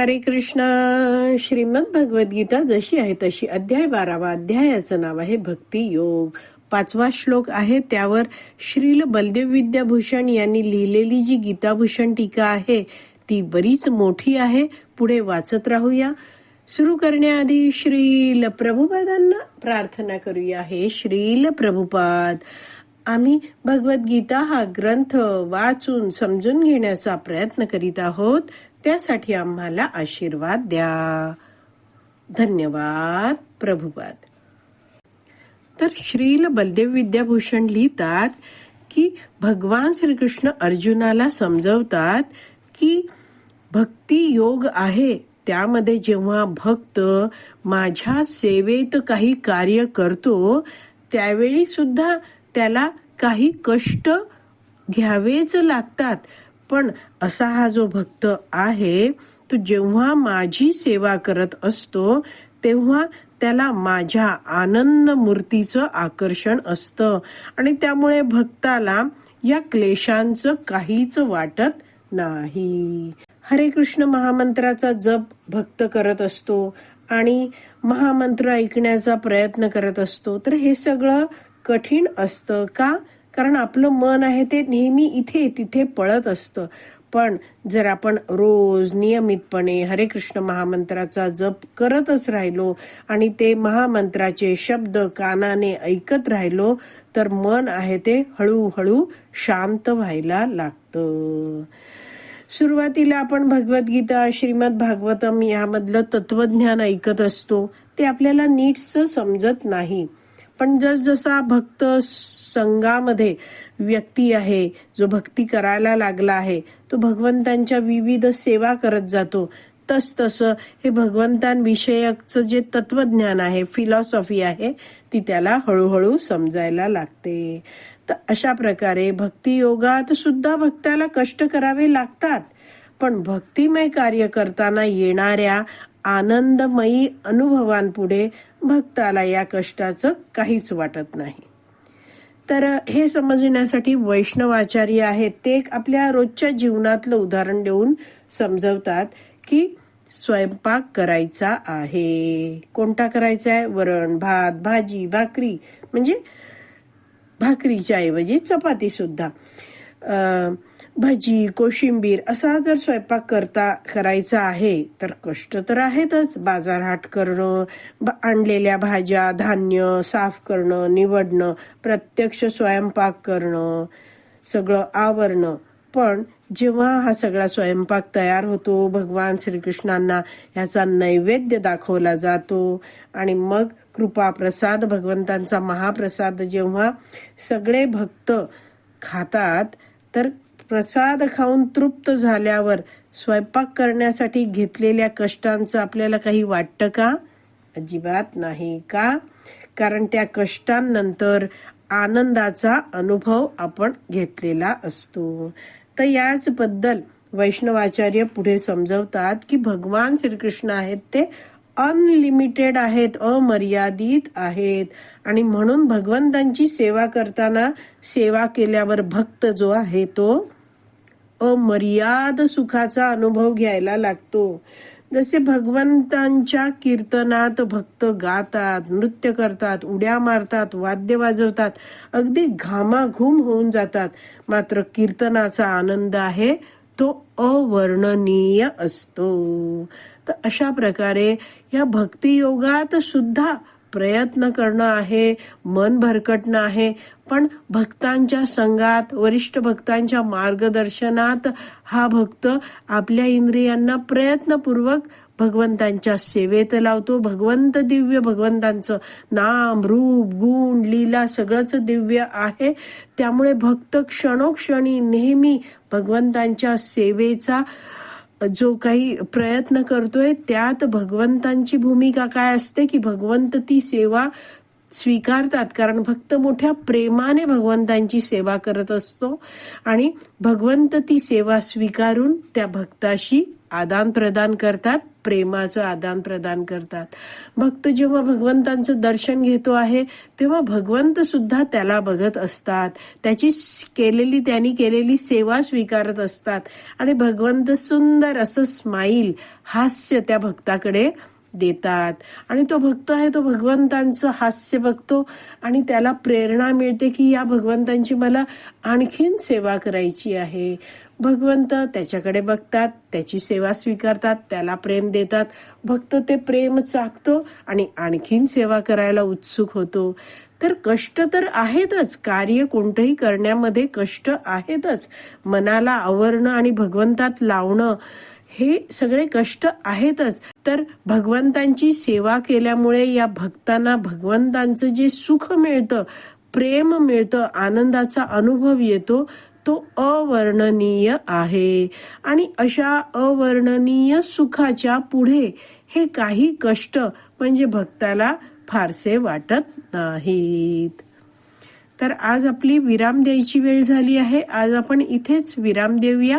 हरे कृष्ण. श्रीमद भगवद्गीता जशी आहे तशी अध्याय बारावा अध्यायाचं नाव आहे भक्ती योग. पाचवा श्लोक आहे त्यावर श्रील बलदेव विद्याभूषण यांनी लिहिलेली जी गीताभूषण टीका आहे ती बरीच मोठी आहे. पुढे वाचत राहूया. सुरू करण्याआधी श्रील प्रभुपादांना प्रार्थना करूया. हे श्रील प्रभुपाद आम्ही भगवद्गीता हा ग्रंथ वाचून समजून घेण्याचा प्रयत्न करीत आहोत. त्यासाठी आम्हाला आशीर्वाद द्या. धन्यवाद प्रभुपाद. तर श्रील बलदेव विद्याभूषण लिहितात की भगवान श्रीकृष्ण अर्जुनाला समजवतात की भक्ती योग आहे त्यामध्ये जेव्हा भक्त माझ्या सेवेत काही कार्य करतो त्यावेळी सुद्धा त्याला काही कष्ट घ्यावेच लागतात. पण असा हा जो भक्त आहे तो जेव्हा माझी सेवा करत असतो तेव्हा त्याला माझ्या आनंद मूर्तीचं आकर्षण असतं. आणि त्यामुळे भक्ताला या क्लेशांचं काहीच वाटत नाही. हरे कृष्ण महामंत्राचा जप भक्त करत असतो आणि महामंत्र ऐकण्याचा प्रयत्न करत असतो. तर हे सगळं कठीण असतं का? कारण आपलं मन आहे ते नेहमी इथे तिथे पळत असतं. पण जर आपण रोज नियमितपणे हरे कृष्ण महामंत्राचा जप करतच राहिलो आणि ते महामंत्राचे शब्द कानाने ऐकत राहिलो तर मन आहे ते हळूहळू शांत व्हायला लागतं. सुरुवातीला आपण भगवद्गीता श्रीमद भागवतम यामधलं तत्वज्ञान ऐकत असतो. ते आपल्याला नीटच समजत नाही. पण जसजसा भक्त संघामध्ये व्यक्ती आहे जो भक्ती करायला लागला आहे तो भगवंतांच्या विविध सेवा करत जातो. तस तसं हे भगवंतांविषयकचं जे तत्वज्ञान आहे फिलॉसॉफी आहे ती त्याला हळूहळू समजायला लागते. तर अशा प्रकारे भक्तियोगात सुद्धा भक्ताला कष्ट करावे लागतात. पण भक्तिमय कार्य करताना येणाऱ्या आनंदमयी अनुभवांपुढे भक्ताला या कष्टाचं काहीच वाटत नाही. तर हे समजण्यासाठी वैष्णवाचार्य आहेत ते आपल्या रोजच्या जीवनातलं उदाहरण देऊन समजवतात की स्वयंपाक करायचा आहे. कोणता करायचा आहे? वरण भात भाजी भाकरी म्हणजे भाकरीच्या ऐवजी चपाती सुद्धा. भजी कोशिंबीर असा जर स्वयंपाक करता करायचा आहे तर कष्ट तर आहेतच. बाजारहाट करणं आणलेल्या भाज्या धान्य साफ करणं निवडणं प्रत्यक्ष स्वयंपाक करणं सगळं आवरणं. पण जेव्हा हा सगळा स्वयंपाक तयार होतो भगवान श्रीकृष्णांना ह्याचा नैवेद्य दाखवला जातो आणि मग कृपा प्रसाद भगवंतांचा महाप्रसाद जेव्हा सगळे भक्त खातात तर प्रसाद खाऊन तृप्त झाल्यावर स्वयंपाक करण्यासाठी घेतलेल्या कष्टांचं आपल्याला काही वाटतं का? अजिबात नाही का? कारण त्या कष्टांनंतर आनंदाचा अनुभव आपण घेतलेला असतो. तर याच बद्दल वैष्णवाचार्य पुढे समजवतात की भगवान श्रीकृष्ण आहेत ते अनलिमिटेड आहेत अमर्यादित आहेत. आणि म्हणून भगवंतांची सेवा करताना सेवा केल्यावर भक्त जो आहे तो अमर्याद सुखाचा अनुभव घ्यायला लागतो. जसे भगवंतांच्या कीर्तनात भक्त गातात नृत्य करतात उड्या मारतात वाद्य वाजवतात अगदी घामाघूम होऊन जातात. मात्र कीर्तनाचा आनंद आहे तो अवर्णनीय असतो. तर अशा प्रकारे या भक्तियोगात सुद्धा प्रयत्न करणं आहे मन भरकटणं आहे. पण भक्तांच्या संघात वरिष्ठ भक्तांच्या मार्गदर्शनात हा भक्त आपल्या इंद्रियांना प्रयत्नपूर्वक भगवंतांच्या सेवेत लावतो. भगवंत दिव्य भगवंतांचं नाम रूप गुण लीला सगळंच दिव्य आहे. त्यामुळे भक्त क्षणोक्षणी नेहमी भगवंतांच्या सेवेचा जो काही प्रयत्न करतोय त्यात भगवंतांची भूमिका काय असते की भगवंत ती सेवा स्वीकारतात. कारण भक्त मोठ्या प्रेमाने भगवंतांची सेवा करत असतो आणि भगवंत ती सेवा स्वीकारून त्या भक्ताशी आदान प्रदान करतात प्रेमाचं आदान प्रदान करतात. भक्त जेव्हा भगवंतांचं दर्शन घेतो आहे तेव्हा भगवंत सुद्धा त्याला बघत असतात. त्याची केलेली त्यांनी केलेली सेवा स्वीकारत असतात. आणि भगवंत सुंदर असं स्माईल हास्य त्या भक्ताकडे देतात. आणि तो भक्त आहे तो भगवंतांचं हास्य बघतो आणि त्याला प्रेरणा मिळते की या भगवंतांची मला आणखीन सेवा करायची आहे. भगवंत त्याच्याकडे बघतात त्याची सेवा स्वीकारतात त्याला प्रेम देतात. भक्त ते प्रेम चाकतो आणि आणखीन सेवा करायला उत्सुक होतो. तर कष्ट तर आहेतच कार्य कोणतंही करण्यामध्ये कष्ट आहेतच. मनाला आवरणं आणि भगवंतात लावणं हे सगळे कष्ट आहेतच. तर भगवंतांची सेवा केल्यामुळे या भक्तांना भगवंतांचं जे सुख मिळतं प्रेम मिळतं आनंदाचा अनुभव येतो तो अवर्णनीय आहे. आणि अशा अवर्णनीय सुखाच्या पुढे हे काही कष्ट म्हणजे भक्ताला फारसे वाटत नाहीत. तर आज आपली विराम द्यायची वेळ झाली आहे. आज आपण इथेच विराम देऊया.